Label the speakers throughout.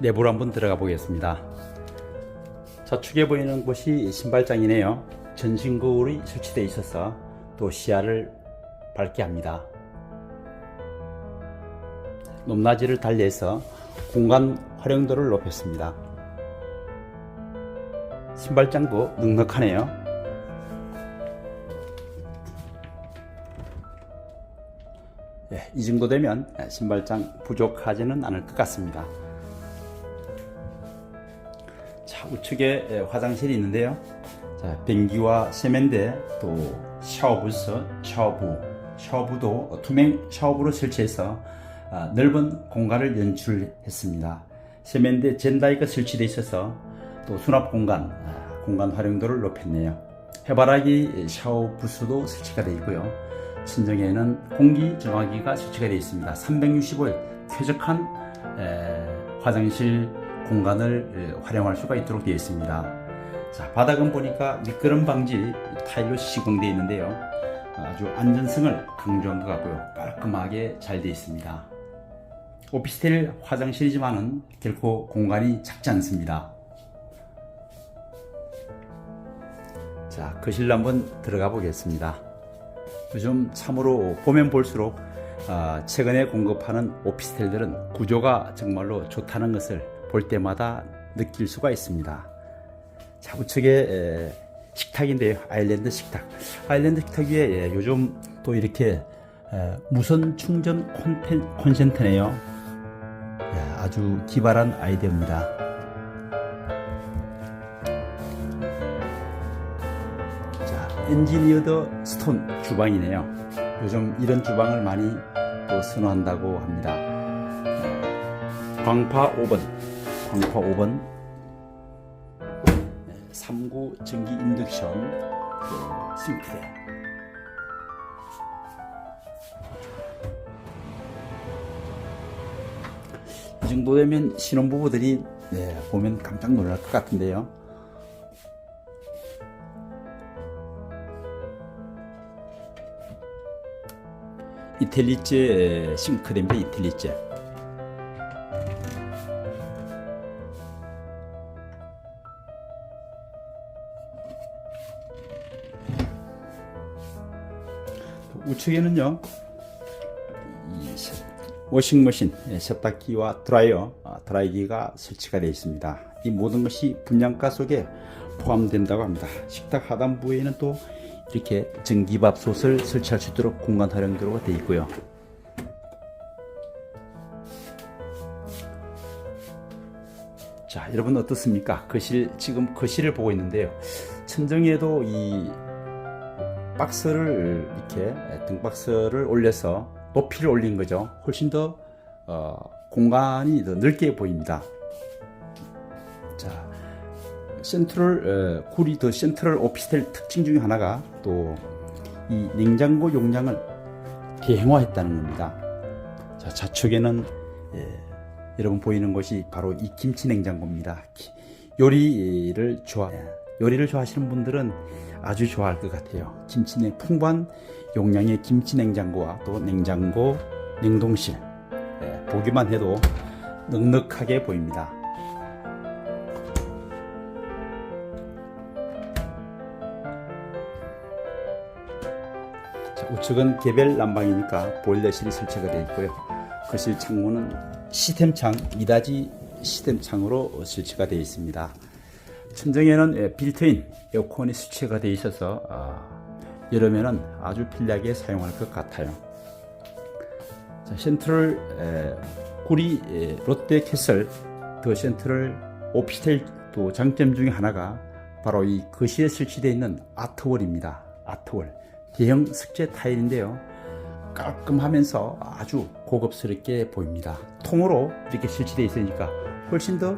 Speaker 1: 내부로 한번 들어가 보겠습니다. 저축해 보이는 곳이 신발장이네요. 전신 거울이 설치되어 있어서 또 시야를 밝게 합니다. 높낮이를 달리해서 공간 활용도를 높였습니다. 신발장도 넉넉하네요. 예, 이 정도 되면 신발장 부족하지는 않을 것 같습니다. 자, 우측에 예, 화장실이 있는데요. 자, 변기와 세면대, 또 샤워부스, 샤워부, 샤워부도 투명 샤워부로 설치해서 아, 넓은 공간을 연출했습니다. 세면대 젠다이가 설치되어 있어서 또 수납 공간, 아, 공간 활용도를 높였네요. 해바라기 샤워 부스도 설치가 되어 있고요. 친정에는 공기 정화기가 설치가 되어 있습니다. 365일 쾌적한 에, 화장실 공간을 에, 활용할 수가 있도록 되어 있습니다. 자, 바닥은 보니까 미끄럼 방지 타일로 시공되어 있는데요. 아주 안전성을 강조한 것 같고요. 깔끔하게 잘 되어 있습니다. 오피스텔 화장실이지만은 결코 공간이 작지 않습니다. 자, 거실로 한번 들어가 보겠습니다. 요즘 참으로 보면 볼수록 아, 최근에 공급하는 오피스텔들은 구조가 정말로 좋다는 것을 볼 때마다 느낄 수가 있습니다. 자, 우측에 에, 식탁인데요. 아일랜드 식탁. 아일랜드 식탁 위에 예, 요즘 또 이렇게 에, 무선 충전 콘텐, 콘센트네요. 예, 아주 기발한 아이디어입니다. 자, 엔지니어드 스톤 주방이네요. 요즘 이런 주방을 많이 또 선호한다고 합니다. 광파 5번, 광파 5번, 3구 전기 인덕션, 또 싱크대. 이 정도 되면 신혼부부들이 네, 보면 깜짝 놀랄 것 같은데요. 이탈리제 싱크대입니다. 이탈리제. 우측에는요. 워싱머신, 예, 세탁기와 드라이어, 아, 드라이기가 설치가 되어 있습니다. 이 모든 것이 분양가 속에 포함된다고 합니다. 식탁 하단부에는 또 이렇게 전기밥솥을 설치할 수 있도록 공간 활용 도로가 되어 있고요. 자, 여러분 어떻습니까? 거실 지금 거실을 보고 있는데요. 천정에도 이 박스를 이렇게 등박스를 올려서 높이를 올린 거죠. 훨씬 더 어, 공간이 더 넓게 보입니다. 자, 센트럴 어, 구리 더 센트럴 오피스텔 특징 중에 하나가 또 이 냉장고 용량을 대형화했다는 겁니다. 자, 좌측에는 예, 여러분 보이는 것이 바로 이 김치 냉장고입니다. 기- 요리를 좋아 요리를 좋아하시는 분들은 아주 좋아할 것 같아요. 김치냉 풍부한 용량의 김치 냉장고와 또 냉장고 냉동실 예, 보기만 해도 넉넉하게 보입니다. 자, 우측은 개별 난방이니까 보일러실이 설치가 되어 있고요. 거실 창문은 시스템창 미닫이 시스템창으로 설치가 되어 있습니다. 천정에는 예, 빌트인 에어컨이 설치가 되어 있어서 아, 여름에는 아주 편리하게 사용할 것 같아요. 자, 센트럴 에, 구리 에, 롯데 캐슬 더 센트럴 오피스텔 또 장점 중에 하나가 바로 이 거실에 설치되어 있는 아트월입니다. 아트월 대형 석재 타일인데요. 깔끔하면서 아주 고급스럽게 보입니다. 통으로 이렇게 설치되어 있으니까 훨씬 더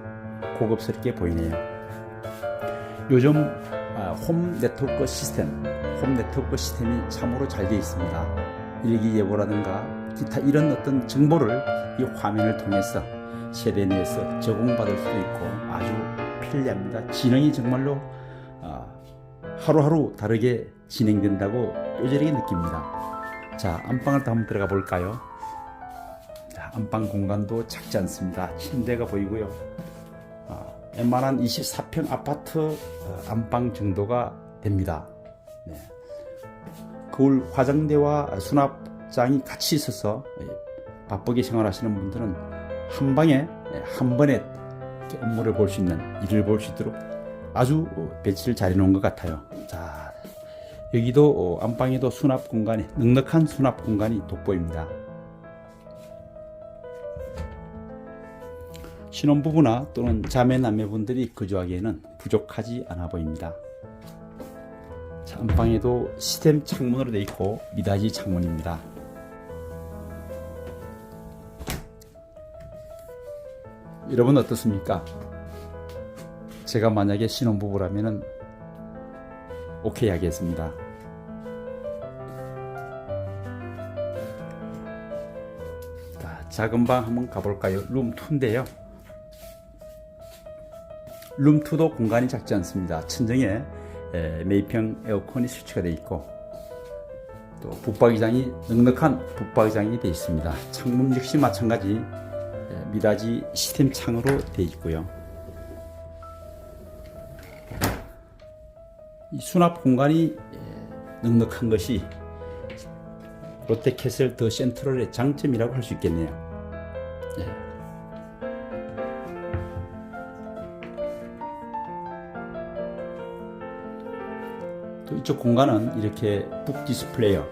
Speaker 1: 고급스럽게 보이네요. 요즘 아, 홈 네트워크 시스템, 홈 네트워크 시스템이 참으로 잘 되어 있습니다. 일기예보라든가 기타 이런 어떤 정보를 이 화면을 통해서 세대 내에서 제공받을 수도 있고 아주 편리합니다. 지능이 정말로 아, 하루하루 다르게 진행된다고 뼈저리게 느낍니다. 자, 안방을 또 한번 들어가 볼까요? 자, 안방 공간도 작지 않습니다. 침대가 보이고요. 아, 웬만한 24평 아파트 어, 안방 정도가 됩니다. 네. 거울 화장대와 수납장이 같이 있어서 예, 바쁘게 생활하시는 분들은 한 방에 예, 한 번에 업무를 볼 수 있는 일을 볼 수 있도록 아주 어, 배치를 잘 해놓은 것 같아요. 자, 여기도 어, 안방에도 수납 공간이 넉넉한 수납 공간이 돋보입니다. 신혼부부나 또는 자매 남매분들이 거주하기에는 부족하지 않아 보입니다. 자, 안방에도 시스템 창문으로 되어 있고 미닫이 창문입니다. 여러분 어떻습니까? 제가 만약에 신혼부부라면은 오케이 하겠습니다. 자, 작은 방 한번 가볼까요? 룸 2인데요. 룸2도 공간이 작지 않습니다. 천정에 에, 메이평 에어컨이 설치가 되어 있고 또 붙박이장이 넉넉한 붙박이장이 되어 있습니다. 창문 역시 마찬가지 에, 미닫이 시스템 창으로 되어 있고요. 이 수납 공간이 에, 넉넉한 것이 롯데캐슬 더 센트럴의 장점이라고 할 수 있겠네요. 또 이쪽 공간은 이렇게 북 디스플레이어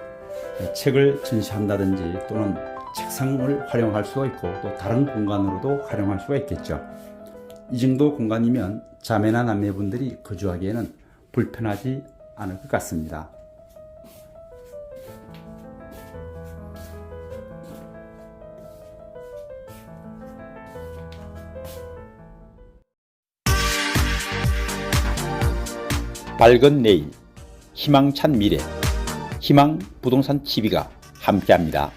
Speaker 1: 예, 책을 전시한다든지 또는 책상을 활용할 수가 있고 또 다른 공간으로도 활용할 수가 있겠죠. 이 정도 공간이면 자매나 남매분들이 거주하기에는 불편하지 않을 것 같습니다. 밝은 내일, 희망찬 미래, 희망 부동산 TV가 함께합니다.